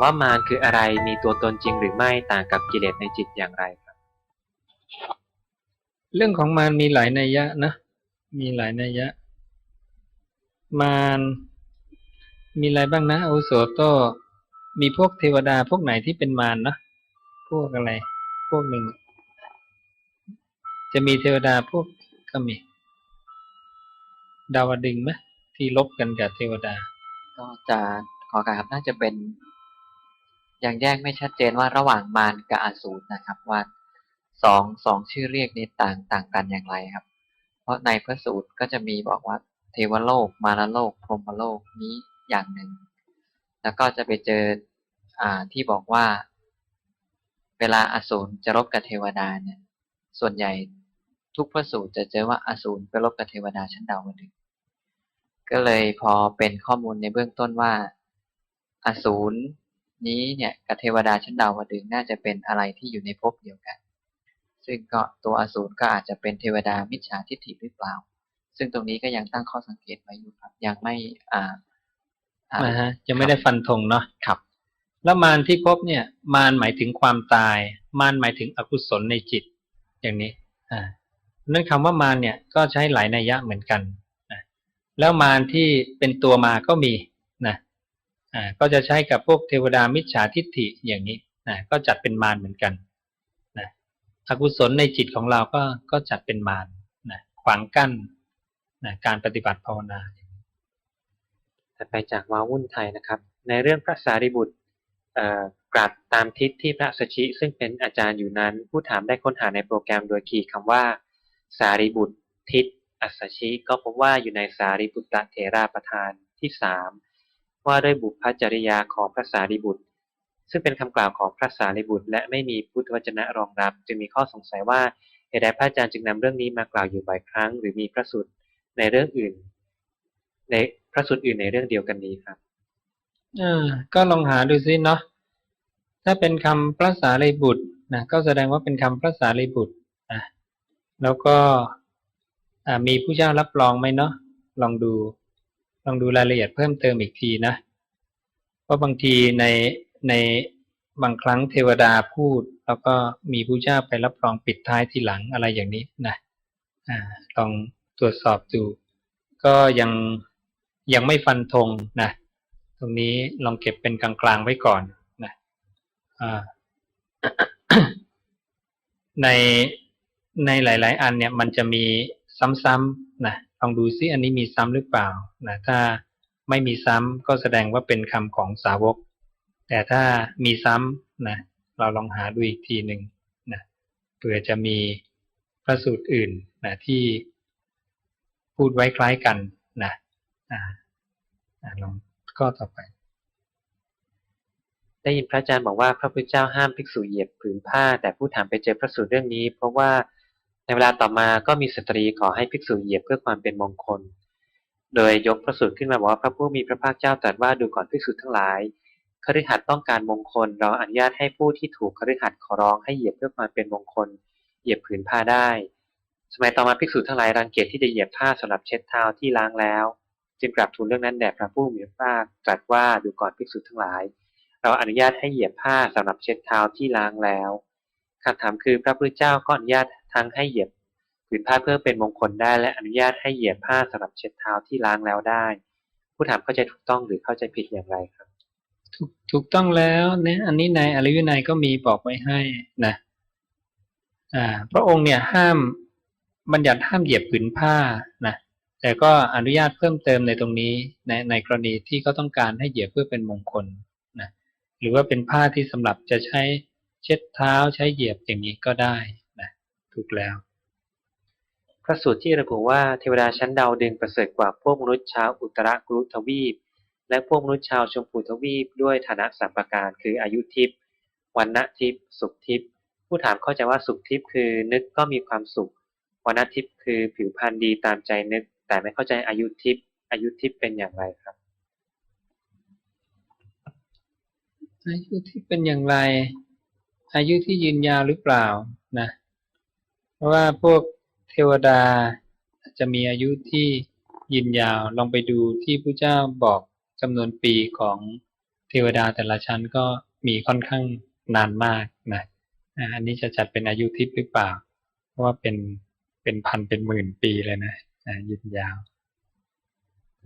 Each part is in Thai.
ามว่ามารคืออะไรมีตัวตนจริงหรือไม่ต่างกับกิเลสในจิตอย่างไรครับ เรื่องของมารมีหลายนัยยะนะ มีหลายนัยยะ มารมีอะไรบ้างนะอาวุโสโตมีพวกเทวดาพวกไหนที่เป็นมารนะพวกอะไร พวกหนึ่ง จะมีเทวดาพวกก็มี ดาวดึงส์ไหมที่ลบกันกับเทวดา ก็จะขอการครับน่าจะเป็น ยังแยกไม่ชัดเจนว่าระหว่างมารกับอสูรนะครับ ว่าสองสองชื่อเรียกนี้ต่างต่างกันอย่างไรครับ เพราะในพระสูตรก็จะมีบอกว่าเทวโลก มารโลก พรหมโลกนี้อย่างหนึ่ง แล้วก็จะไปเจออ่าที่บอกว่า เวลาอสูรจะรบกับเทวดาเนี่ย ส่วนใหญ่ทุกพระสูตรจะเจอว่าอสูรไปรบกับเทวดาชั้นดาวดึงก็เลยพอเป็นข้อมูลในเบื้องต้นว่า อสูร นี้เนี่ยกับเทวดาชั้นดาวดึงส์น่าจะเป็นอะไรที่อยู่ในภพเดียวกัน ซึ่งก็ตัวอสูรก็อาจจะเป็นเทวดามิจฉาทิฏฐิหรือเปล่า ซึ่งตรงนี้ก็ยังตั้งข้อสังเกตไว้อยู่ครับยังไม่อ่าอ่านะฮะยังไม่ได้ฟันธงเนาะครับ แล้วมารที่ครบเนี่ย มารหมายถึงความตาย มารหมายถึงอกุศลในจิต อย่างนี้อ่านั่นคำว่ามารเนี่ยก็ใช้หลายนัยยะเหมือนกันนะแล้วมารที่เป็นตัวมาก็มีนะ อ่าก็จะใช้กับพวกเทวดามิจฉาทิฏฐิอย่างนี้นะก็จัดเป็นมารเหมือนกันนะอกุศลในจิตของเราก็ก็จัดเป็นมารนะขวางกั้นนะการปฏิบัติภาวนาถัดไปจากวาวุ่นไทยนะครับ ในเรื่องพระสารีบุตรกราบตามทิศที่พระสชิซึ่งเป็นอาจารย์อยู่นั้น ผู้ถามได้ค้นหาในโปรแกรมโดยคีย์คำว่า สารีบุตรทิศอัสชิ ก็พบว่าอยู่ในสารีบุตรเถราประธานที่สาม ว่าด้วยบุพจริยาของพระสารีบุตร ซึ่งเป็นคำกล่าวของพระสารีบุตร และไม่มีพุทธวจนะรองรับ จึงมีข้อสงสัยว่าเหตุใดพระอาจารย์จึงนำเรื่องนี้มากล่าวอยู่บ่อยครั้ง หรือมีพระสูตรในเรื่องอื่น ในพระสูตรอื่นในเรื่องเดียวกันนี้ครับอ่าก็ลองหาดูซิเนาะถ้าเป็นคำพระสารีบุตรนะก็แสดงว่าเป็นคำพระสารีบุตรนะแล้วก็มีผู้เจ้ารับรองไหมเนาะลองดู ลองดูรายละเอียดเพิ่มเติมอีกทีนะเพราะบางทีในในบางครั้งเทวดาพูด แล้วก็มีผู้เจ้าไปรับรองปิดท้ายทีหลังอะไรอย่างนี้นะอ่าลองตรวจสอบดู ก็ยังยังไม่ฟันธงนะตรงนี้ลองเก็บเป็นกลางๆไว้ก่อนนะอ่าในในหลาย ๆ อันเนี่ยมันจะมีซ้ำๆนะ ลองดูซิอันนี้มีซ้ำหรือเปล่านะถ้าไม่มีซ้ำก็แสดงว่าเป็นคำของสาวก แต่ถ้ามีซ้ำนะเราลองหาดูอีกทีหนึ่งนะเผื่อจะมีพระสูตรอื่นนะที่พูดไว้คล้ายกันนะอ่าอ่าลองข้อต่อไป ได้ยินพระอาจารย์บอกว่าพระพุทธเจ้าห้ามภิกษุเหยียบผืนผ้า แต่ผู้ถามไปเจอพระสูตรเรื่องนี้ เพราะว่า ในเวลาต่อมาก็มีสตรีขอให้ภิกษุเหยียบเพื่อความเป็นมงคล โดยยกพระสูตรขึ้นมาบอกว่าพระผู้มีพระภาคเจ้าตรัสว่าดูก่อนภิกษุทั้งหลายคฤหัสถ์ต้องการมงคล เราอนุญาตให้ผู้ที่ถูกคฤหัสถ์ขอร้องให้เหยียบเพื่อความเป็นมงคล เหยียบผืนผ้าได้ สมัยต่อมาภิกษุทั้งหลายรังเกียจที่จะเหยียบผ้าสำหรับเช็ดเท้าที่ล้างแล้ว จึงกราบทูลเรื่องนั้นแด่พระผู้มีพระภาคตรัสว่าดูก่อนภิกษุทั้งหลาย เราอนุญาตให้เหยียบผ้าสำหรับเช็ดเท้าที่ล้างแล้วคำถามคือพระพุทธเจ้าก็อนุญาต ทั้งให้เหยียบผืนผ้าเพื่อเป็นมงคลได้และอนุญาตให้เหยียบผ้าสำหรับเช็ดเท้าที่ล้างแล้วได้ ผู้ถามเข้าใจถูกต้องหรือเข้าใจผิดอย่างไรครับ ถูกถูกต้องแล้วเนี่ยอันนี้ในอริยนัยก็มีบอกไว้ให้นะอ่าพระองค์เนี่ยห้ามบัญญัติห้ามเหยียบผืนผ้านะแต่ก็อนุญาตเพิ่มเติมในตรงนี้ในในกรณีที่เขาต้องการให้เหยียบเพื่อเป็นมงคลนะหรือว่าเป็นผ้าที่สำหรับจะใช้เช็ดเท้าใช้เหยียบอย่างนี้ก็ได้ ถูกแล้วพระสูตรที่ระบุว่าเทวดาชั้นดาวดึงประเสริฐกว่าพวกมนุษย์ชาวอุตรกรุทวีป และพวกมนุษย์ชาวชมพูทวีป ด้วยฐานะสามประการ คืออายุทิพย์วันณทิพย์สุขทิพย์ผู้ถามเข้าใจว่าสุขทิพย์คือนึกก็มีความสุขวันณทิพย์คือผิวพรรณดีตามใจนึก แต่ไม่เข้าใจอายุทิพย์อายุทิพย์เป็นอย่างไรครับอายุที่เป็นอย่างไร อายุที่ยืนยาวหรือเปล่านะ เพราะว่าพวกเทวดาจะมีอายุที่ยืนยาวลองไปดูที่พระเจ้าบอกจำนวนปีของเทวดาแต่ละชั้นก็มีค่อนข้างนานมากนะอันนี้จะจัดเป็นอายุทิพย์หรือเปล่า เพราะว่าเป็นเป็นพันเป็นหมื่นปีเลยนะยืนยาว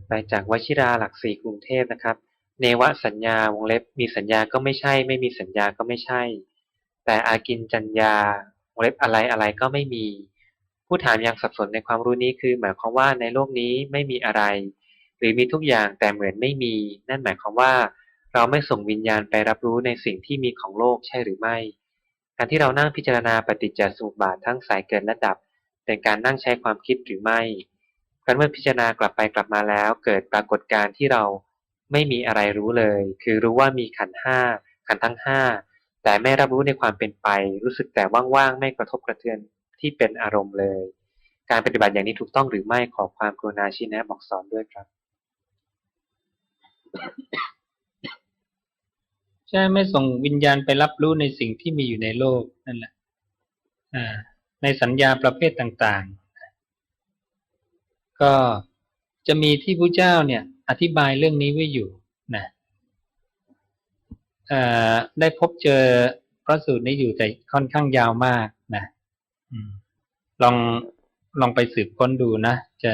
ไปจากวชิราหลักสี่กรุงเทพนะครับ เนวสัญญาวงเล็บมีสัญญาก็ไม่ใช่ ไม่มีสัญญาก็ไม่ใช่ แต่อากินจัญญา วงเล็บอะไรอะไรก็ไม่มี ผู้ถามยังสับสนในความรู้นี้คือ หมายความว่าในโลกนี้ไม่มีอะไร หรือมีทุกอย่างแต่เหมือนไม่มี นั่นหมายความว่า เราไม่ส่งวิญญาณไปรับรู้ในสิ่งที่มีของโลกใช่หรือไม่ การที่เรานั่งพิจารณาปฏิจจสมุปบาททั้งสายเกิดและดับ เป็นการนั่งใช้ความคิดหรือไม่ครั้นเมื่อพิจารณากลับไปกลับมาแล้ว เกิดปรากฏการณ์ที่เราไม่มีอะไรรู้เลย คือรู้ว่ามีขันห้าขันทั้งห้า แต่ไม่รับรู้ในความเป็นไป รู้สึกแต่ว่างๆ ไม่กระทบกระเทือนที่เป็นอารมณ์เลย การปฏิบัติอย่างนี้ถูกต้องหรือไม่ขอความกรุณาชี้แนะบอกสอนด้วยครับใช่ไม่ส่งวิญญาณไปรับรู้ในสิ่งที่มีอยู่ในโลกนั่นแหละในสัญญาประเภทต่างๆ ก็จะมีที่พระเจ้าเนี่ย อธิบายเรื่องนี้ไว้อยู่นะเได้พบเจอพระสูตรนี้อยู่แต่ค่อนข้างยาวมากนะอืมลองลองไปสืบค้นดูนะ จะ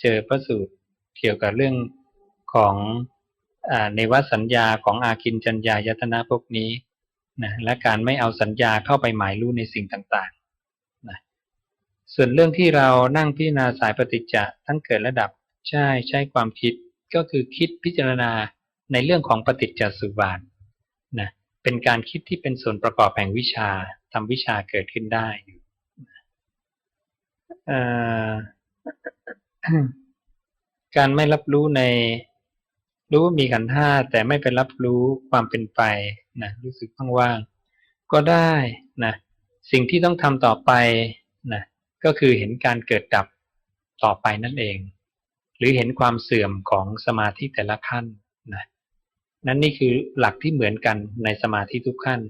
เจอพระสูตรเกี่ยวกับเรื่องของอ่าในวสัญญาของอาคินจัญญายตนะพวกนี้นะและการไม่เอาสัญญาเข้าไปหมายรู้ในสิ่งต่างๆนะส่วนเรื่องที่เรานั่งพิจารณาสายปฏิจจะทั้งเกิดและดับใช่ใช้ความคิดก็คือคิดพิจารณาในเรื่องของปฏิจจสุบาทนะ เป็นการคิดที่เป็นส่วนประกอบแห่งวิชาทำวิชาเกิดขึ้นได้เอ่การไม่รับรู้ในรู้ว่ามีขันธ์ห้าแต่ไม่ไปรับรู้ความเป็นไปนะรู้สึกว่างๆก็ได้นะสิ่งที่ต้องทำต่อไปนะก็คือเห็นการเกิดดับต่อไปนั่นเอง หรือเห็นความเสื่อมของสมาธิแต่ละขั้นนะ นั่นนี่คือหลักที่เหมือนกันในสมาธิทุกขั้น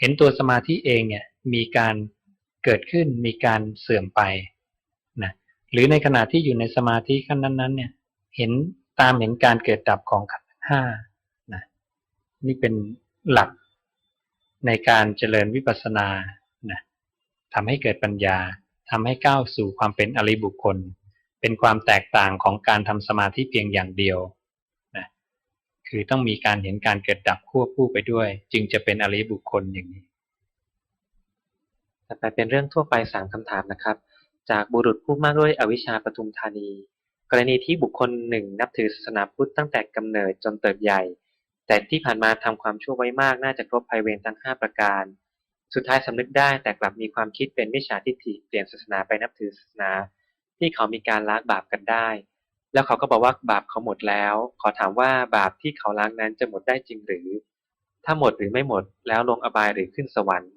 เห็นตัวสมาธิเองเนี่ยมีการเกิดขึ้นมีการเสื่อมไปนะหรือในขณะที่อยู่ในสมาธิขั้นนั้นๆเนี่ยเห็นตามเห็นการเกิดดับของขันธ์ห้านะนี่เป็นหลักในการเจริญวิปัสสนานะทำให้เกิดปัญญาทำให้ก้าวสู่ความเป็นอริบุคคล เป็นความแตกต่างของการทำสมาธิเพียงอย่างเดียว คือต้องมีการเห็นการเกิดดับควบคู่ไปด้วย จึงจะเป็นอริบุคคลอย่างนี้ต่อไปเป็นเรื่องทั่วไปสามคำถามนะครับ จากบุรุษผู้มากด้วยอวิชชาปทุมธานี กรณีที่บุคคลหนึ่งนับถือศาสนาพุทธตั้งแต่กำเนิดจนเติบใหญ่ แต่ที่ผ่านมาทำความชั่วไว้มากน่าจะครบภัยเวรทั้งห้าประการ สุดท้ายสำนึกได้แต่กลับมีความคิดเป็นมิจฉาทิฏฐิเปลี่ยนศาสนาไปนับถือศาสนา ที่เขามีการล้างบาปกันได้ แล้วเขาก็บอกว่าบาปเขาหมดแล้ว ขอถามว่าบาปที่เขาล้างนั้นจะหมดได้จริงหรือ ถ้าหมดหรือไม่หมดแล้วลงอบายหรือขึ้นสวรรค์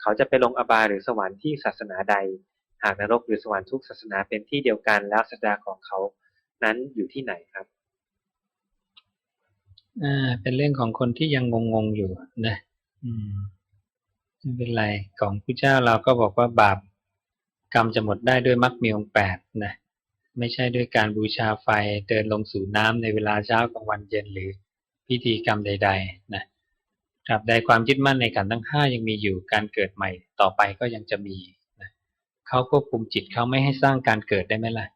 เขาจะไปลงอบายหรือสวรรค์ที่ศาสนาใด หากนรกหรือสวรรค์ทุกศาสนาเป็นที่เดียวกันแล้วศาสดาของเขานั้นอยู่ที่ไหนครับอ่าเป็นเรื่องของคนที่ยังงงๆอยู่นะอืมไม่เป็นไรของพระเจ้าเราก็บอกว่าบาปกรรมจะหมดได้ด้วยมรรคมีองแปดนะ ไม่ใช่ด้วยการบูชาไฟเดินลงสู่น้ำในเวลาเช้ากลางวันเย็นหรือพิธีกรรมใด ๆ นะตราบใดความยึดมั่นในขันธ์ทั้งห้ายังมีอยู่การเกิดใหม่ต่อไปก็ยังจะมีนะเขาควบคุมจิตเขาไม่ให้สร้างการเกิดได้ไหมล่ะ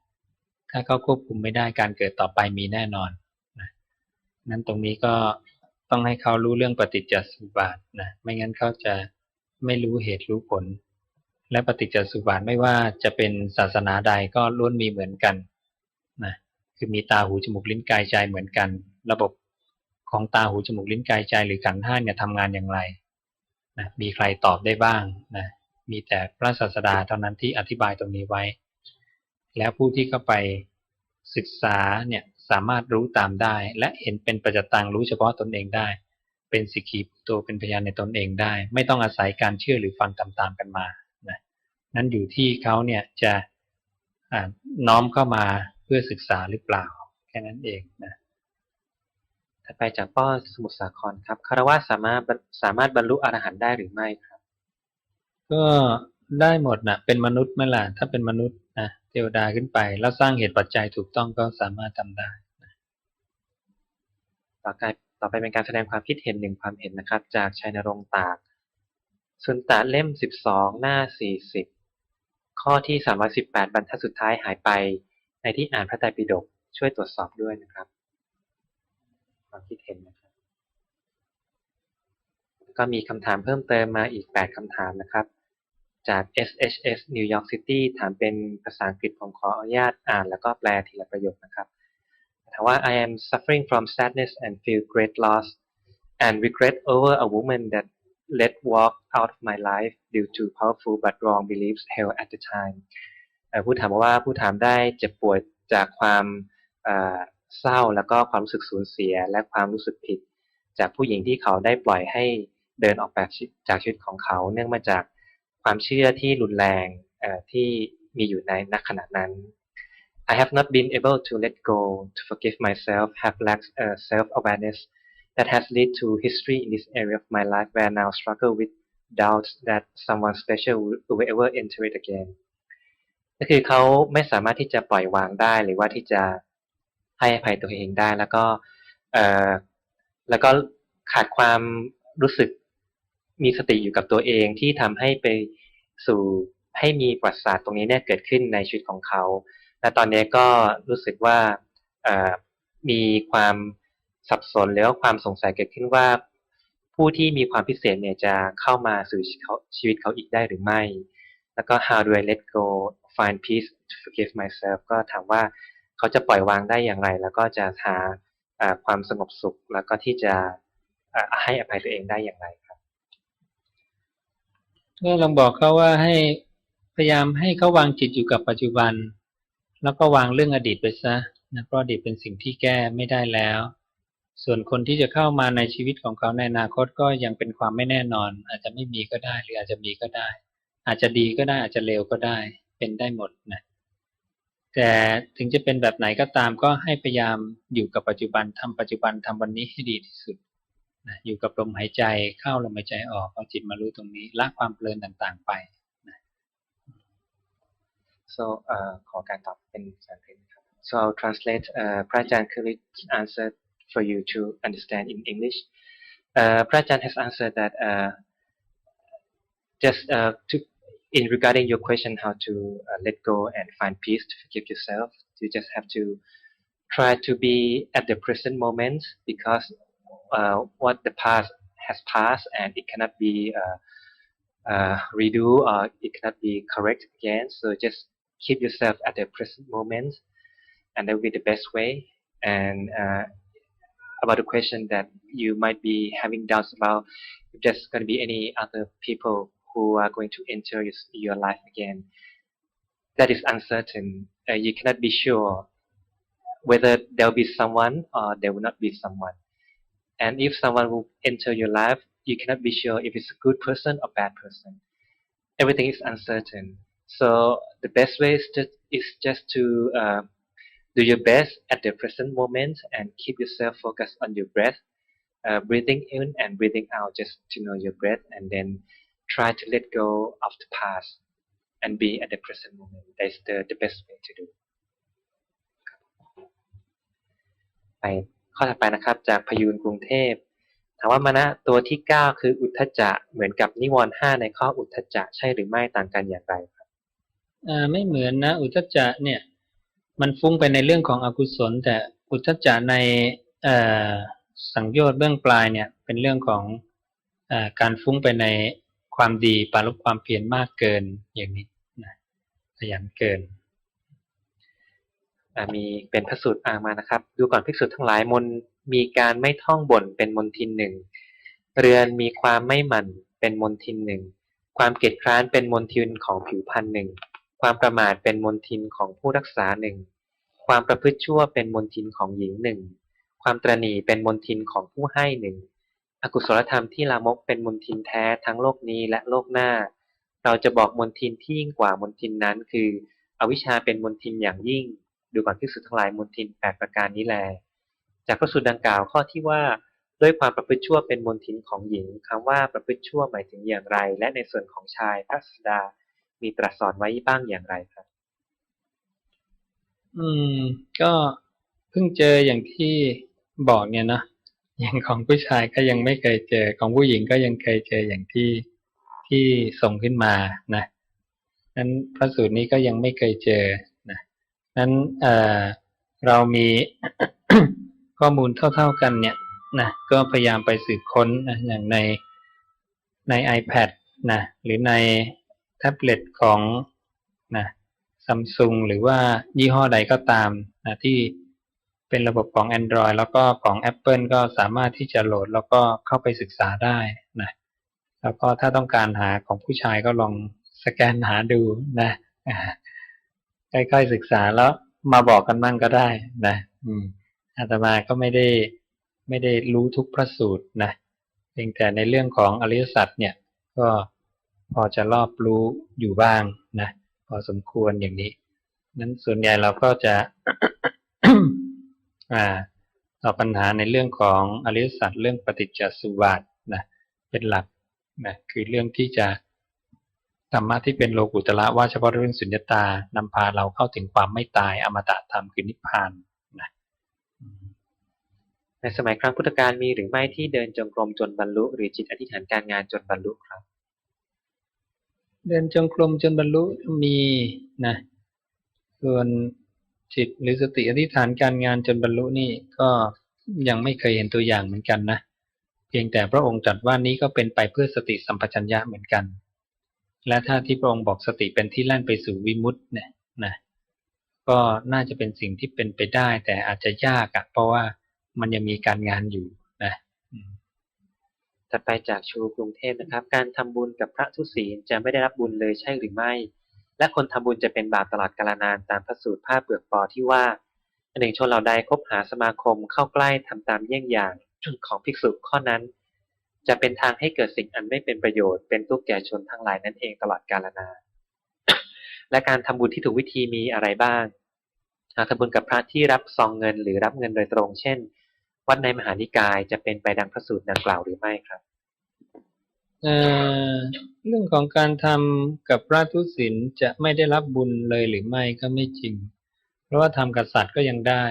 ถ้าเขาควบคุมไม่ได้การเกิดต่อไปมีแน่นอนนะนั้นตรงนี้ก็ต้องให้เขารู้เรื่องปฏิจจสมุปบาทนะไม่งั้นเขาจะไม่รู้เหตุรู้ผล และปฏิจจสุบาทไม่ว่าจะเป็นศาสนาใดก็ล้วนมีเหมือนกันนะคือมีตาหูจมูกลิ้นกายใจเหมือนกัน ระบบของตาหูจมูกลิ้นกายใจหรือขันธ์ห้าเนี่ยทำงานอย่างไรนะมีใครตอบได้บ้างนะมีแต่พระศาสดาเท่านั้นที่อธิบายตรงนี้ไว้ แล้วผู้ที่เข้าไปศึกษาเนี่ยสามารถรู้ตามได้ และเห็นเป็นประจัตตังรู้เฉพาะตนเองได้ เป็นสิกขีตัวเป็นพยานในตนเองได้ ไม่ต้องอาศัยการเชื่อหรือฟังตามๆกันมา นะนั้นอยู่ที่เขาเนี่ยจะอ่าน้อมเข้ามาเพื่อศึกษาหรือเปล่า แค่นั้นเองนะถัดไปจากป้อสมุทรสาครครับคารวะสามารถสามารถบรรลุอรหันต์ได้หรือไม่ครับ ก็ได้หมดนะเป็นมนุษย์ไหมล่ะถ้าเป็นมนุษย์นะเทวดาขึ้นไป แล้วสร้างเหตุปัจจัยถูกต้องก็สามารถทำได้ต่อไปต่อไปเป็นการแสดงความคิดเห็นหนึ่งความเห็นนะครับ จากชัยนรงค์ตากสุนตะเล่มสิบสองหน้าสี่สิบ ข้อที่สามร้อยสิบแปดบรรทัดสุดท้ายหายไป ในที่อ่านพระไตรปิฎกช่วยตรวจสอบด้วยนะครับความคิดเห็นนะครับ ก็มีคำถามเพิ่มเติมมาอีก 8คำถามนะครับ จาก SHS New York City ถามเป็นภาษาอังกฤษผมขออนุญาตอ่านแล้วก็แปลทีละประโยคนะครับถามว่า I am suffering from sadness and feel great loss and regret over a woman that let walk out of my life due to powerful but wrong beliefs held at the time ผู้ถามบอกว่าผู้ถามได้เจ็บป่วยจากความเศร้าแล้วก็ความรู้สึกสูญเสียและความรู้สึกผิด จากผู้หญิงที่เขาได้ปล่อยให้เดินออกไปจากชีวิตของเขา เนื่องมาจากความเชื่อที่รุนแรงที่มีอยู่ในณขณะนั้น I have not been able to let go, to forgive myself, have lacked self-awareness that has led to history in this area of my life where I now struggle with doubts that someone special will, will ever enter it again. ก็คือเขาไม่สามารถที่จะปล่อยวางได้หรือว่าที่จะให้อภัยตัวเองได้ แล้วก็เอ่อแล้วก็ขาดความรู้สึกมีสติอยู่กับตัวเองที่ทำให้ไปสู่ให้มีประวัติศาสตร์ตรงนี้เนี่ยเกิดขึ้นในชีวิตของเขา และตอนนี้ก็รู้สึกว่ามีความ สับสนแล้วความสงสัยเกิดขึ้นว่า ผู้ที่มีความพิเศษเนี่ยจะเข้ามาสู่ชีวิตเขาอีกได้หรือไม่ แล้วก็ how do I let go find peace to forgive myself ก็ถามว่าเขาจะปล่อยวางได้อย่างไร แล้วก็จะหาความสงบสุข แล้วก็ที่จะให้อภัยตัวเองได้อย่างไรครับก็ลองบอกเขาว่าให้พยายามให้เขาวางจิตอยู่กับปัจจุบัน แล้วก็วางเรื่องอดีตไปซะนะเพราะอดีตเป็นสิ่งที่แก้ไม่ได้แล้ว ส่วนคนที่จะเข้ามาในชีวิตของเขาในอนาคตก็ยังเป็นความไม่แน่นอน อาจจะไม่มีก็ได้ หรืออาจจะมีก็ได้ อาจจะดีก็ได้อาจจะเลวก็ได้ เป็นได้หมดนะแต่ถึงจะเป็นแบบไหนก็ตามก็ให้พยายามอยู่กับปัจจุบันทำปัจจุบันทำวันนี้ให้ดีที่สุดนะอยู่กับลมหายใจเข้าลมหายใจออกเอาจิตมารู้ตรงนี้ละความเพลินต่างๆ ไป so เอ่อขอการตอบเป็นภาษาอังกฤษครับ so I'll translate uh, พระอาจารย์ Kurit's answer for you to understand in English. Uh, Prajan has answered that uh, just uh, to, in regarding your question how to uh, let go and find peace to forgive yourself, you just have to try to be at the present moment because uh, what the past has passed and it cannot be uh, redo or it cannot be correct again. So just keep yourself at the present moment and that will be the best way. And about the question that you might be having doubts about if there's going to be any other people who are going to enter your, your life again. That is uncertain. Uh, you cannot be sure whether there will be someone or there will not be someone. And if someone will enter your life, you cannot be sure if it's a good person or bad person. Everything is uncertain. So the best way is just, is just to uh, do your best at the present moment and keep yourself focused on your breath, uh, breathing in and breathing out just to know your breath and then try to let go of the past and be at the present moment. That's the, the best way to do. ไปข้อถัดไปนะครับ จากพยูนกรุงเทพถามว่ามานะตัวที่เก้าคืออุทธจะเหมือนกับนิวรณ์ห้าในข้ออุทธจะใช่หรือไม่ต่างกันอย่างไรครับไม่เหมือนนะ อุทจจะเนี่ย มันฟุ้งไปในเรื่องของอกุศล แต่อุทจจะในสังโยชน์เบื้องปลายเนี่ย เป็นเรื่องของอการฟุ้งไปในความดีปารบความเพียรมากเกินอย่างนี้นะขยันเกินมีเป็นพระสูตรอ่างมานะครับ ดูก่อนภิกษุทั้งหลายมนมีการไม่ท่องบ่นเป็นมนทินหนึ่งเรือนมีความไม่หมั่นเป็นมนทินหนึ่งความเกียจคร้านเป็นมนทินของผิวพรรณหนึ่งความประมาทเป็นมนทินของผู้รักษาหนึ่ง ความประพฤติชั่วเป็นมนทินของหญิงหนึ่ง ความตรณีเป็นมนทินของผู้ให้หนึ่ง อกุศลธรรมที่ลามกเป็นมนทินแท้ทั้งโลกนี้และโลกหน้า เราจะบอกมนทินที่ยิ่งกว่ามนทินนั้น คือ อวิชชาเป็นมนทินอย่างยิ่ง ดูก่อนภิกษุทั้งหลายมนทินแปดประการนี้แล จากพระสูตรดังกล่าวข้อที่ว่า ด้วยความประพฤติชั่วเป็นมนทินของหญิงคำว่าประพฤติชั่วหมายถึงอย่างไร และในส่วนของชายพระสดา มีตรัสสอนไว้บ้างอย่างไรครับ อืม ก็เพิ่งเจออย่างที่บอกเนี่ยนะอย่างของผู้ชายก็ยังไม่เคยเจอ ของผู้หญิงก็ยังเคยเจออย่างที่ที่ส่งขึ้นมานะนั้นพระสูตรนี้ก็ยังไม่เคยเจอนะนั้นเอ่อเรามีข้อมูลเท่า ๆกันเนี่ยนะก็พยายามไปสืบค้นนะอย่างในใน iPad นะหรือในแท็บเล็ตของนะ ซัมซุงหรือว่ายี่ห้อใดก็ตามนะที่เป็นระบบของ Android แล้วก็ของ Apple ก็สามารถที่จะโหลดแล้วก็เข้าไปศึกษาได้นะแล้วก็ถ้าต้องการหาของผู้ชายก็ลองสแกนหาดูนะอ่าใกล้ๆศึกษาแล้วมาบอกกันมั่งก็ได้นะอืมอาตมาก็ไม่ได้ไม่ได้รู้ทุกพระสูตรนะเพียงแต่ในเรื่องของอริยสัจเนี่ยก็พอจะรอบรู้อยู่บ้างนะ อสมควรอย่างนี้นั้นส่วนใหญ่เราก็จะตอบปัญหาในเรื่องของอริยสัจเรื่องปฏิจจสุบาทนะเป็นหลักนะคือเรื่องที่จะธรรมะที่เป็นโลกุตละว่าเฉพาะเรื่องสุญญตานำพาเราเข้าถึงความไม่ตายอมตะธรรมคือนิพพานนะในสมัยครั้งพุทธกาลมีหรือไม่ที่เดินจงกรมจนบรรลุ หรือจิตอธิษฐานการงานจนบรรลุครับ เดินจงกรมจนบรรลุมีนะส่วนจิตหรือสติอธิษฐานการงานจนบรรลุนี่ก็ยังไม่เคยเห็นตัวอย่างเหมือนกันนะเพียงแต่พระองค์ตรัสว่านี้ก็เป็นไปเพื่อสติสัมปชัญญะเหมือนกัน และถ้าที่พระองค์บอกสติเป็นที่แล่นไปสู่วิมุตติเนี่ยนะก็น่าจะเป็นสิ่งที่เป็นไปได้ แต่อาจจะยากอะเพราะว่ามันยังมีการงานอยู่ ถัดไปจากชูกรุงเทพนะครับ การทำบุญกับพระทุศีลจะไม่ได้รับบุญเลยใช่หรือไม่ และคนทำบุญจะเป็นบาปตลอดกาลนานตามพระสูตรผ้าเปลือกปอที่ว่าอันหนึ่งชนเหล่าใดคบหาสมาคมเข้าใกล้ทำตามเยี่ยงอย่างของภิกษุข้อนั้น จะเป็นทางให้เกิดสิ่งอันไม่เป็นประโยชน์เป็นทุกข์แก่ชนทั้งหลายนั่นเองตลอดกาลนานและการทำบุญที่ถูกวิธีมีอะไรบ้างหากทำบุญกับพระที่รับซองเงินหรือรับเงินโดยตรง เช่น วัดในมหานิกายจะเป็นไปดังพระสูตรดังกล่าวหรือไม่ครับเอ่อเรื่องของการทำกับพระทุศีลจะไม่ได้รับบุญเลยหรือไม่ก็ไม่จริง เพราะว่าทำกับสัตว์ก็ยังได้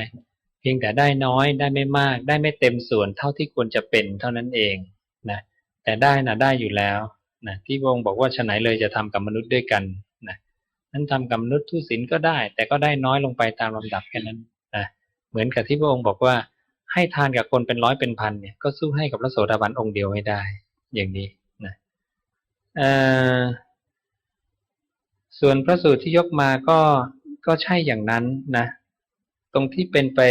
เพียงแต่ได้น้อยได้ไม่มาก ได้ไม่เต็มส่วนเท่าที่ควรจะเป็นเท่านั้นเองนะแต่ได้นะได้อยู่แล้วนะที่พระองค์บอกว่าฉะไหนเลยจะทำกับมนุษย์ด้วยกันนะนั้นทำกับมนุษย์ทุศีลก็ได้ แต่ก็ได้น้อยลงไปตามลำดับแค่นั้นนะเหมือนกับที่พระองค์บอกว่า ให้ทานกับคนเป็นร้อยเป็นพันเนี่ยก็สู้ให้กับพระโสดาบันองค์เดียวไม่ได้ อย่างนี้นะส่วนพระสูตรที่ยกมาก็ก็ใช่อย่างนั้นนะ ตรงที่เป็นไป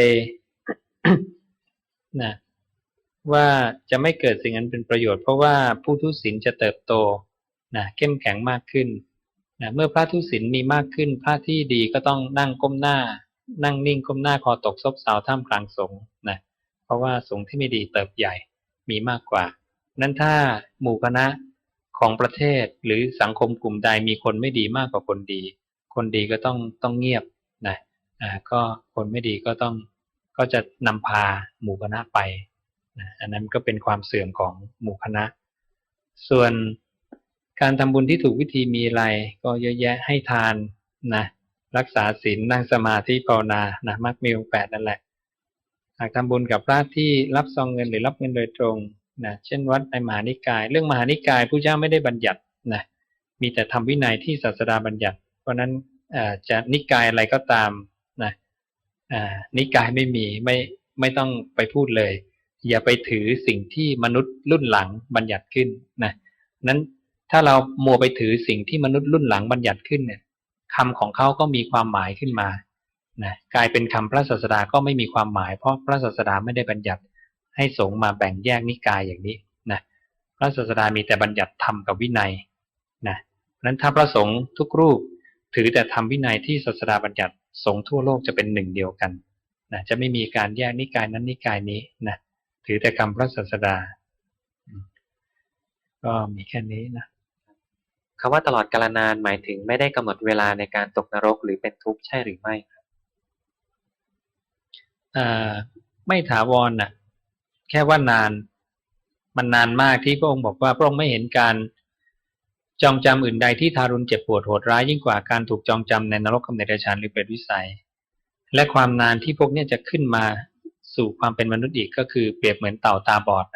นะว่าจะไม่เกิดสิ่งนั้นเป็นประโยชน์ เพราะว่าผู้ทุศีลจะเติบโตนะเข้มแข็งมากขึ้นนะเมื่อพระทุศีลมีมากขึ้น พระที่ดีก็ต้องนั่งก้มหน้า นั่งนิ่งก้มหน้าคอตกซบเซาท่ามกลางสงนะ ราะว่าสงฆ์ที่ไม่ดีเติบใหญ่มีมากกว่า นั้นถ้าหมู่คณะของประเทศหรือสังคมกลุ่มใดมีคนไม่ดีมากกว่าคนดี คนดีก็ต้องต้องเงียบนะอ่าก็คนไม่ดีก็ต้องก็จะนำพาหมู่คณะไปนะอันนั้นก็เป็นความเสื่อมของหมู่คณะ ส่วนการทำบุญที่ถูกวิธีมีอะไร ก็เยอะแยะให้ทานนะรักษาศีลนั่งสมาธิภาวนานะมักมีองค์แปดนั่นแหละ หากทำบุญกับพระที่รับซองเงินหรือรับเงินโดยตรงนะเช่นวัดในมหานิกาย เรื่องมหานิกายผู้เจ้าไม่ได้บัญญัตินะมีแต่ทำวินัยที่ศาสดาบัญญัติ เพราะนั้นอ่าจะนิกายอะไรก็ตามนะอ่านิกายไม่มีไม่ไม่ต้องไปพูดเลย อย่าไปถือสิ่งที่มนุษย์รุ่นหลังบัญญัติขึ้นนะนั้นถ้าเรามัวไปถือสิ่งที่มนุษย์รุ่นหลังบัญญัติขึ้นเนี่ยคำของเขาก็มีความหมายขึ้นมา นะกลายเป็นคำพระศาสดาก็ไม่มีความหมาย เพราะพระศาสดาไม่ได้บัญญัติให้สงฆ์มาแบ่งแยกนิกายอย่างนี้นะพระศาสดามีแต่บัญญัติธรรมกับวินัยนะเพราะฉะนั้นถ้าพระสงฆ์ทุกรูป ถือแต่ธรรมวินัยที่ศาสดาบัญญัติสงฆ์ทั่วโลกจะเป็นหนึ่งเดียวกันนะจะไม่มีการแยกนิกายนั้นนิกายนี้นะถือแต่คำพระศาสดา ก็มีแค่นี้นะคำว่าตลอดกาลนานหมายถึงไม่ได้กำหนดเวลาในการตกนรกหรือเป็นทุกข์ใช่หรือไม่ครับ ไม่ถาวรน่ะ แค่ว่านาน มันนานมากที่พระองค์บอกว่าพระองค์ไม่เห็นการจองจำอื่นใดที่ทารุณเจ็บปวดโหดร้ายยิ่งกว่าการถูกจองจำในนรกกำเนิดฌานหรือเปรตวิสัย และความนานที่พวกนี้จะขึ้นมาสู่ความเป็นมนุษย์อีกก็คือเปรียบเหมือนเต่าตาบอด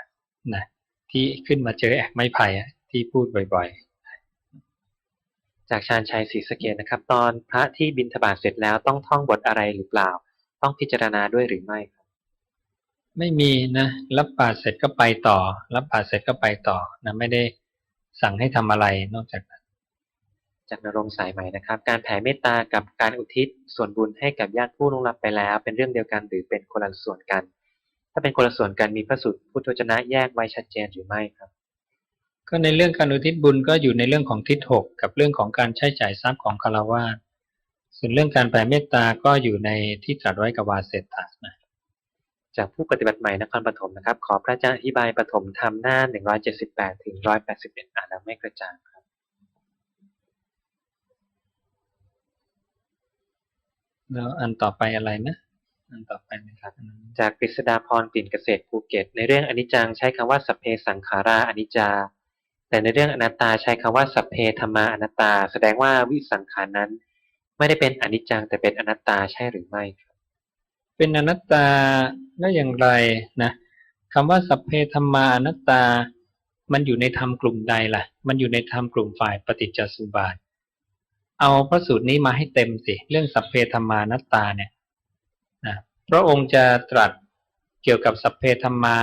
นะที่ขึ้นมาเจอแอกไม้ไผ่อะที่พูดบ่อยๆ จากชาญชัยศรีสเกดนะครับ ตอนพระที่บิณฑบาตเสร็จแล้วต้องท่องบทอะไรหรือเปล่า ต้องพิจารณาด้วยหรือไม่ครับๆไม่มีนะรับบาตรเสร็จก็ไปต่อ รับบาตรเสร็จก็ไปต่อนะไม่ได้สั่งให้ทำอะไรนอกจากนั้นจากนรงค์สายใหม่นะครับ การแผ่เมตตากับการอุทิศส่วนบุญให้กับญาติผู้ล่วงลับไปแล้ว เป็นเรื่องเดียวกันหรือเป็นคนละส่วนกัน ถ้าเป็นคนละส่วนกันมีพระสูตรพุทธวจนะแยกไว้ชัดเจนหรือไม่ครับ ก็ในเรื่องการอุทิศบุญก็อยู่ในเรื่องของทิศหกกับเรื่องของการใช้จ่ายทรัพย์ของคารวา สส่วนเรื่องการแผ่เมตตาก็อยู่ในที่ตรัสไว้กับวาเสตะนะจากผู้ปฏิบัติใหม่นครปฐมนะครับ ขอพระอาจารย์อธิบายปฐมธรรมหน้า 178 ถึง 181 อ่านแล้วไม่กระจ่างครับแล้วอันต่อไปอะไรนะอันต่อไปนะครับ จากกฤษดาพรปิ่นเกษตรภูเก็ต ในเรื่องอนิจจังใช้คำว่าสัพเพสังขาราอนิจจา แต่ในเรื่องอนัตตาใช้คำว่าสัพเพธรรมาอนัตตา แสดงว่าวิสังขารนั้น ไม่ได้เป็นอนิจจังแต่เป็นอนัตตาใช่หรือไม่ครับเป็นอนัตตาได้อย่างไรนะคำว่าสัพเพธรรมาอนัตตา มันอยู่ในธรรมกลุ่มใดล่ะ มันอยู่ในธรรมกลุ่มฝ่ายปฏิจจสุบาท เอาพระสูตรนี้มาให้เต็มสิ เรื่องสัพเพธรรมานัตตาเนี่ยนะพระองค์จะตรัสเกี่ยวกับสัพเพธรรมา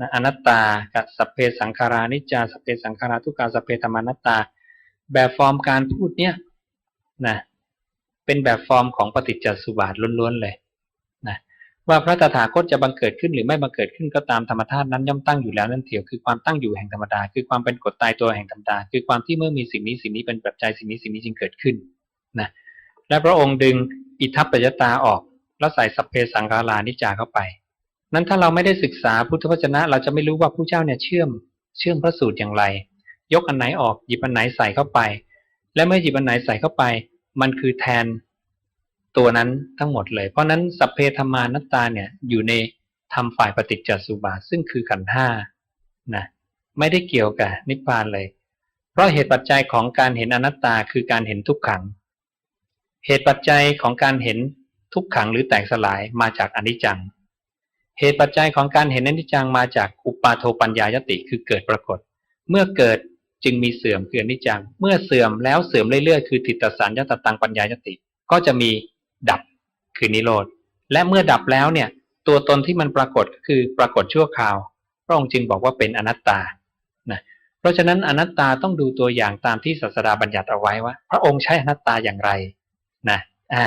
นะอนัตตา กับสัพเพสังขารานิจจา สัพเพสังขาราทุกาสัพเพธรรมานัตตา แบบฟอร์มการพูดเนี่ยนะ เป็นแบบฟอร์มของปฏิจจสุบาทล้วนๆเลยนะว่าพระตถาคตจะบังเกิดขึ้นหรือไม่บังเกิดขึ้นก็ตามธรรมธาตุนั้นย่อมตั้งอยู่แล้วนั่นเถียวคือความตั้งอยู่แห่งธรรมดาคือความเป็นกฎตายตัวแห่งธรรมดาคือความที่เมื่อมีสิ่งนี้สิ่งนี้เป็นปัจจัยสิ่งนี้สิ่งนี้จึงเกิดขึ้นนะและพระองค์ดึงอิทัปปัจจตาออก แล้วใส่สัพเพสังขารานิจจาเข้าไป นั้นถ้าเราไม่ได้ศึกษาพุทธวจนะ เราจะไม่รู้ว่าผู้เจ้าเนี่ยเชื่อม เชื่อมพระสูตรอย่างไร ยกอันไหนออกหยิบอันไหนใส่เข้าไป และเมื่อหยิบอันไหนใส่เข้าไป มันคือแทนตัวนั้นทั้งหมดเลย เพราะนั้นสัพเพธรรมานัตตาเนี่ยอยู่ในธรรมฝ่ายปฏิจจสุบาทซึ่งคือขันธ์ห้านะไม่ได้เกี่ยวกับนิพพานเลย เพราะเหตุปัจจัยของการเห็นอนัตตาคือการเห็นทุกขัง เหตุปัจจัยของการเห็นทุกขังหรือแตกสลายมาจากอนิจจัง เหตุปัจจัยของการเห็นอนิจจังมาจากอุปาโทปัญญายติคือเกิดปรากฏ เมื่อเกิด จึงมีเสื่อมคืออนิจจัง เมื่อเสื่อมแล้วเสื่อมเรื่อยๆ คือทิฏฐสัญญาตตังปัญญายติ ก็จะมีดับคือนิโรธ และเมื่อดับแล้วเนี่ย ตัวตนที่มันปรากฏก็คือปรากฏชั่วคราว พระองค์จึงบอกว่าเป็นอนัตตา นะ เพราะฉะนั้นอนัตตาต้องดูตัวอย่างตามที่ศาสดาบัญญัติเอาไว้ว่า พระองค์ใช้อนัตตาอย่างไร นะ อ่า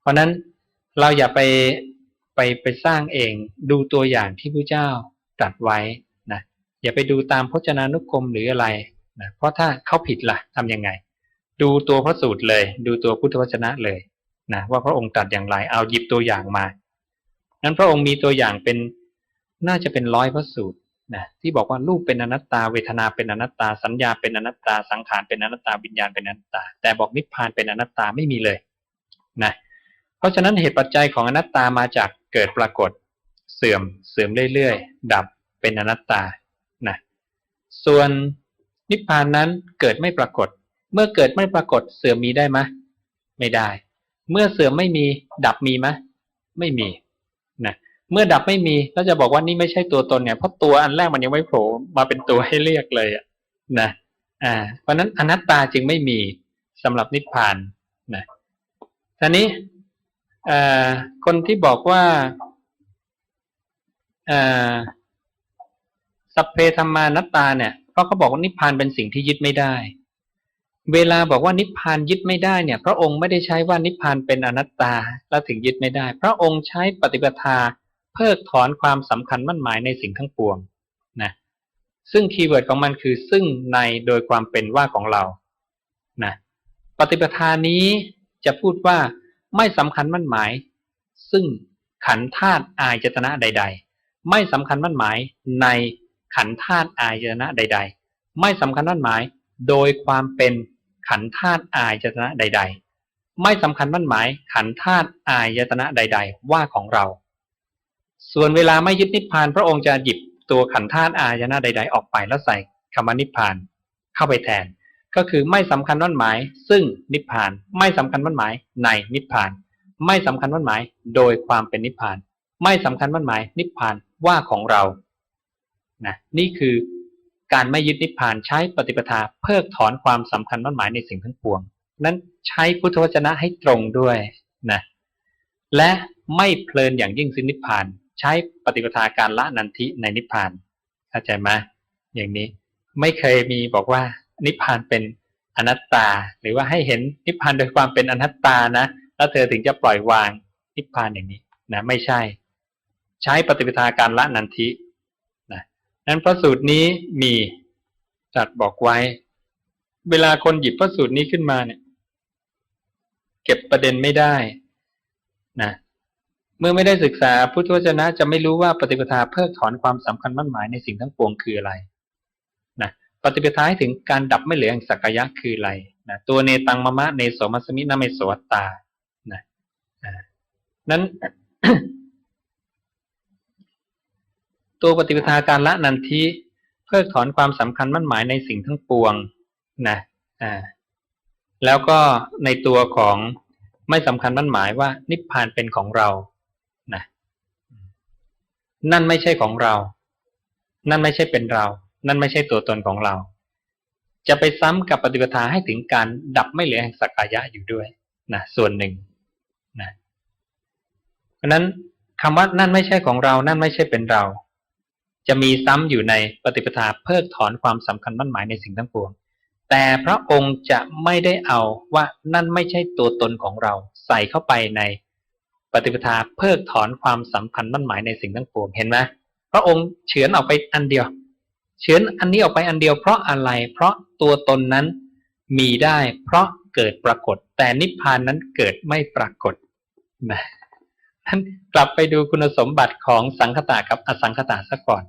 เพราะนั้นเราอย่าไปไปไปสร้างเองดูตัวอย่างที่พระเจ้าตรัสไว้ อย่าไปดูตามพจนานุกรมหรืออะไรนะเพราะถ้าเขาผิดล่ะทำยังไง ดูตัวพระสูตรเลย ดูตัวพุทธวจนะเลยนะว่าพระองค์ตรัสอย่างไร เอาหยิบตัวอย่างมานั้นพระองค์มีตัวอย่างเป็นน่าจะเป็นร้อยพระสูตรนะที่บอกว่ารูปเป็นอนัตตาเวทนาเป็นอนัตตาสัญญาเป็นอนัตตาสังขารเป็นอนัตตาวิญญาณเป็นอนัตตา แต่บอกนิพพานเป็นอนัตตาไม่มีเลยนะเพราะฉะนั้นเหตุปัจจัยของอนัตตามาจากเกิดปรากฏ เสื่อมเสื่อมเรื่อยๆดับเป็นอนัตตา ส่วนนิพพานนั้นเกิดไม่ปรากฏ เมื่อเกิดไม่ปรากฏเสื่อมมีได้ไหมไม่ได้ เมื่อเสื่อมไม่มีดับมีไหมไม่มีนะเมื่อดับไม่มีแล้วจะบอกว่านี่ไม่ใช่ตัวตนเนี่ยเพราะตัวอันแรกมันยังไม่โผล่มาเป็นตัวให้เรียกเลยอะนะอ่า เพราะนั้นอนัตตาจึงไม่มีสำหรับนิพพานนะทีนี้อ่คนที่บอกว่าอ่อ สัพเพธรรมานัตตาเนี่ยเพราะเขาบอกว่านิพพานเป็นสิ่งที่ยึดไม่ได้ เวลาบอกว่านิพพานยึดไม่ได้เนี่ย พระองค์ไม่ได้ใช้ว่านิพพานเป็นอนัตตาแล้วถึงยึดไม่ได้ พระองค์ใช้ปฏิปทาเพิกถอนความสำคัญมั่นหมายในสิ่งทั้งปวงนะซึ่งคีย์เวิร์ดของมันคือซึ่งในโดยความเป็นว่าของเรานะปฏิปทานี้จะพูดว่าไม่สำคัญมั่นหมาย ซึ่งขันธาตุอายจตนะใด ๆ ไม่สำคัญมั่นหมายใน ขันธาตุอายตนะใด ๆ ไม่สำคัญมั่นหมาย โดยความเป็นขันธาตุอายตนะใด ๆ ไม่สำคัญมั่นหมาย ขันธาตุอายตนะใด ๆ ว่าของเรา ส่วนเวลาไม่ยึดนิพพานพระองค์จะหยิบตัวขันธาตุอายตนะใด ๆ ออกไปแล้วใส่คำว่านิพพานเข้าไปแทน ก็คือไม่สำคัญมั่นหมาย ซึ่งนิพพานไม่สำคัญมั่นหมายในนิพพาน ไม่สำคัญมั่นหมาย โดยความเป็นนิพพาน ไม่สำคัญมั่นหมาย นิพพานว่าของเรา นะนี่คือการไม่ยึดนิพพานใช้ปฏิปทาเพิกถอนความสำคัญมั่นหมายในสิ่งทั้งปวง นั้นใช้พุทธวจนะให้ตรงด้วยนะและไม่เพลินอย่างยิ่งซึ่งนิพพาน ใช้ปฏิปทาการละนันทิในนิพพานเข้าใจไหมอย่างนี้ไม่เคยมีบอกว่านิพพานเป็นอนัตตา หรือว่าให้เห็นนิพพานโดยความเป็นอนัตตานะแล้วเธอถึงจะปล่อยวางนิพพานอย่างนี้นะไม่ใช่ ใช้ปฏิปทาการละนันทิ นั้นพระสูตรนี้มีจัดบอกไว้ เวลาคนหยิบพระสูตรนี้ขึ้นมาเนี่ย เก็บประเด็นไม่ได้นะเมื่อไม่ได้ศึกษาพุทธวจนะจะไม่รู้ว่าปฏิปทาเพิกถอนความสำคัญมั่นหมายในสิ่งทั้งปวงคืออะไรนะปฏิปทาให้ถึงการดับไม่เหลือแห่งสักยะคืออะไรนะตัวเนตังมะมะเนโสมัสมินาเมโสวัตตานะอ่านั้น ตัวปฏิปทาการละนันทิเพิกถอนความสำคัญมั่นหมายในสิ่งทั้งปวงนะอ่าแล้วก็ในตัวของไม่สำคัญมั่นหมายว่า นิพพานเป็นของเรานะนั่นไม่ใช่ของเรา นั่นไม่ใช่เป็นเรา นั่นไม่ใช่ตัวตนของเรา จะไปซ้ำกับปฏิปทาให้ถึงการดับไม่เหลือแห่งสักกายะอยู่ด้วยนะส่วนหนึ่งนะเพราะนั้นคำว่านั่นไม่ใช่ของเรา นั่นไม่ใช่เป็นเรา จะมีซ้ำอยู่ในปฏิปทาเพิกถอนความสำคัญมั่นหมายในสิ่งทั้งปวง แต่พระองค์จะไม่ได้เอาว่านั่นไม่ใช่ตัวตนของเราใส่เข้าไปในปฏิปทาเพิกถอนความสัมพันธ์มั่นหมายในสิ่งทั้งปวงเห็นไหมพระองค์เฉือนออกไปอันเดียว เฉือนอันนี้ออกไปอันเดียวเพราะอะไร เพราะตัวตนนั้นมีได้เพราะเกิดปรากฏ แต่นิพพานนั้นเกิดไม่ปรากฏนะ ท่านกลับไปดูคุณสมบัติของสังคตะกับอสังคตะซะก่อน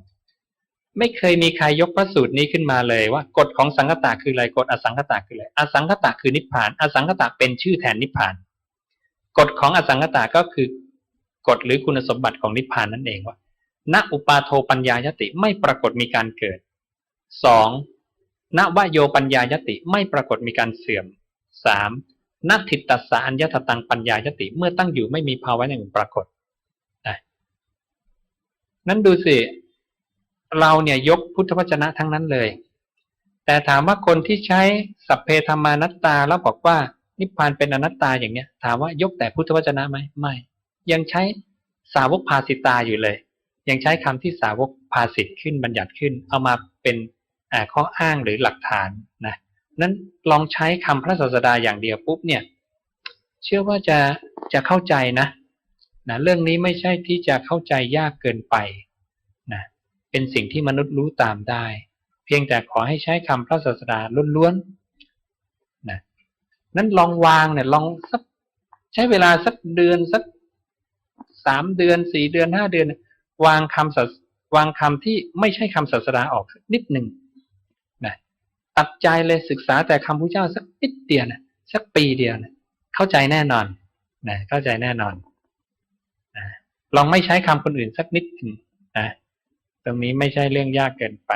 ไม่เคยมีใครยกพระสูตรนี้ขึ้นมาเลยว่ากฎของสังคตะคืออะไรกฎอสังคตะคืออะไรอสังคตะคือนิพพาน อสังคตะเป็นชื่อแทนนิพพานกฎของอสังคตะก็คือกฎหรือคุณสมบัติของนิพพานนั่นเองว่าณอุปาโทปัญญายติไม่ปรากฏมีการเกิดสองณวโยปัญญายติไม่ปรากฏมีการเสื่อมสาม ณทิตตสาอัญญตตังปัญญายติ เมื่อตั้งอยู่ไม่มีภาวะอย่างอื่นปรากฏนะนั้นดูสิ เราเนี่ยยกพุทธวจนะทั้งนั้นเลย แต่ถามว่าคนที่ใช้สัพเพธรรมานัตตาแล้วบอกว่า นิพพานเป็นอนัตตาอย่างเนี้ย ถามว่ายกแต่พุทธวจนะไหมไม่ ยังใช้สาวกภาสิตาอยู่เลย ยังใช้คำที่สาวกภาสิตขึ้นบัญญัติขึ้น เอามาเป็นข้ออ้างหรือหลักฐานนะ นั้นลองใช้คำพระศาสดาอย่างเดียวปุ๊บเนี่ย เชื่อว่าจะจะเข้าใจนะนะเรื่องนี้ไม่ใช่ที่จะเข้าใจยากเกินไปนะเป็นสิ่งที่มนุษย์รู้ตามได้ เพียงแต่ขอให้ใช้คำพระศาสดาล้วนๆนะนั้นลองวางเนี่ยลองสักใช้เวลาสักเดือนสักสามเดือนสี่เดือนห้าเดือน วางคำศวางคำที่ไม่ใช่คำศาสดาออกนิดหนึ่ง ตัดใจเลยศึกษาแต่คำพระเจ้าสักนิดเดียวนะสักปีเดียวนะเข้าใจแน่นอนนะเข้าใจแน่นอนนะลองไม่ใช้คำคนอื่นสักนิดนะตรงนี้ไม่ใช่เรื่องยากเกินไป